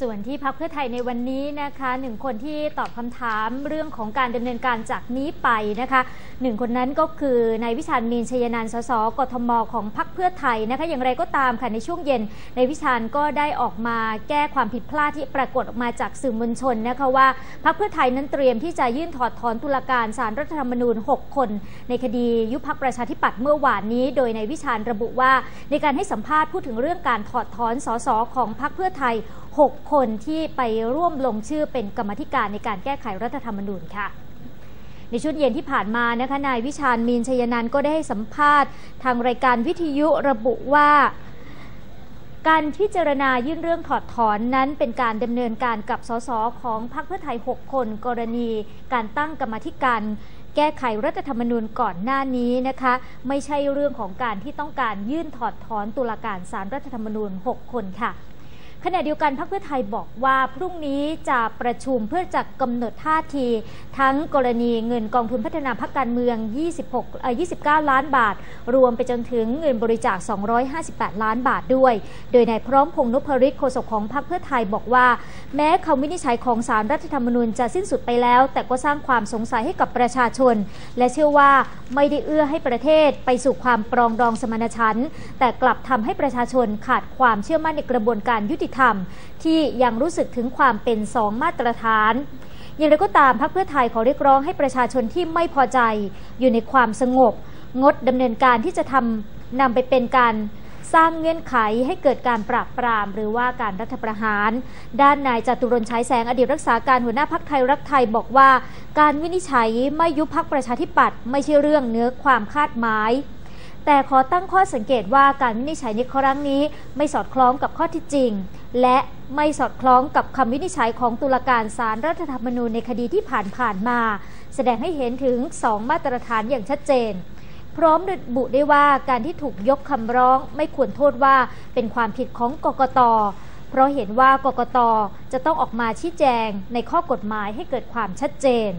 ส่วนที่พักเพื่อไทยในวันนี้นะคะหนึ่งคนที่ตอบคำถามเรื่องของการดำเนินการจากนี้ไปนะคะหนึ่งคนนั้นก็คือนายวิชาญมีนชยนันท์สสกทมของพักเพื่อไทยนะคะอย่างไรก็ตามค่ะในช่วงเย็นนายวิชาญก็ได้ออกมาแก้ความผิดพลาดที่ปรากฏออกมาจากสื่อมวลชนนะคะว่าพักเพื่อไทยนั้นเตรียมที่จะยื่นถอดถอนตุลาการศารรัฐธรรมนูญ 6 คน ในคดียุบพักประชาธิปัตย์เมื่อวานนี้ โดยนายวิชาญระบุว่า ในการให้สัมภาษณ์พูดถึงเรื่องการถอดถอนสสของพักเพื่อไทย 6 คนที่ไปร่วมลงชื่อเป็นกรรมธิการในการแก้ไขรัฐธรรมนูญค่ะในชุดเย็นที่ผ่านมานะคะนายวิชาญมีนชยนันก็ได้ให้สัมภาษณ์ ทางรายการวิทยุระบุว่า การพิจารณายื่นเรื่องถอดถอนนั้นเป็นการดำเนินการกับสสของพรรคเพื่อไทย 6 คน กรณีการตั้งกรรมธิการแก้ไขรัฐธรรมนูญก่อนหน้านี้นะคะ ไม่ใช่เรื่องของการที่ต้องการยื่นถอดถอนตุลาการศารรัฐธรรมนูญ 6 คนค่ะ ขณะเดียวกันพรรคเพื่อไทยบอกว่าพรุ่งนี้จะประชุมเพื่อจะกำหนดท่าที ทั้งกรณีเงินกองทุนพัฒนาพรรคการเมือง 26เอ29 ล้านบาท รวมไปจนถึงเงินบริจาค 258 ล้านบาทด้วย โดยนายพร้อมพงษ์นพริตโฆษกของพรรคเพื่อไทยบอกว่า แม้คำวินิจฉัยของศาลรัฐธรรมนูญจะสิ้นสุดไปแล้ว แต่ก็สร้างความสงสัยให้กับประชาชน และเชื่อว่าไม่ได้เอื้อให้ประเทศไปสู่ความปรองดองสมานฉันท์แต่กลับทำให้ประชาชนขาดความเชื่อมั่นในกระบวนการยุติธรรมที่ยังรู้สึกถึงความเป็นสองมาตรฐานอย่างไรก็ตามพรรคเพื่อไทยขอเรียกร้องให้ประชาชนที่ไม่พอใจ อยู่ในความสงบ งดดำเนินการที่จะทำนำไปเป็นการสร้างเงื่อนไขให้เกิดการปราบปราม หรือว่าการรัฐประหาร ด้านนายจตุรนต์ฉายแสงอดีตรักษาการหัวหน้าพักไทยรักไทยบอกว่า การวินิจฉัยไม่ยุบพักประชาธิปัตย์ไม่ใช่เรื่องเนื้อความคาดหมาย แต่ขอตั้งข้อสังเกตว่าการวินิจฉัยในครั้งนี้ ไม่สอดคล้องกับข้อที่จริง และไม่สอดคล้องกับคำวินิจฉัยของตุลาการศาลรรัฐธรรมนูญในคดีที่ผ่านผ่านมา แสดงให้เห็นถึง 2 มาตรฐานอย่างชัดเจน พร้อมระบุได้ว่าการที่ถูกยกคำร้องไม่ควรโทษว่าเป็นความผิดของกกต เพราะเห็นว่ากกตจะต้องออกมาชี้แจงในข้อกฎหมายให้เกิดความชัดเจน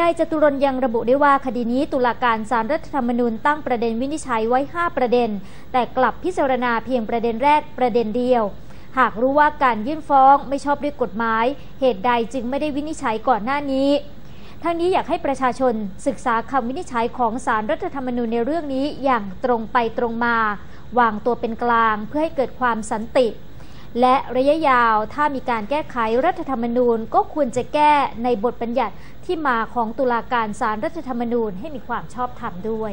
นายจตุรนยังระบุได้ว่าคดีนี้ตุลาการศาลรัฐธรรมนูญตั้งประเด็นวินิจฉัยไว้ 5 ประเด็น แต่กลับพิจารณาเพียงประเด็นแรกประเด็นเดียว หากรู้ว่าการยื่นฟ้องไม่ชอบด้วยกฎหมาย เหตุใดจึงไม่ได้วินิจฉัยก่อนหน้านี้ทั้งนี้อยากให้ประชาชนศึกษาคำวินิจฉัยของศาลรัฐธรรมนูญในเรื่องนี้อย่างตรงไปตรงมา วางตัวเป็นกลางเพื่อให้เกิดความสันติ และระยะยาวถ้ามีการแก้ไขรัฐธรรมนูญก็ควรจะแก้ในบทบัญญัติที่มาของตุลาการศาลรัฐธรรมนูญให้มีความชอบธรรมด้วย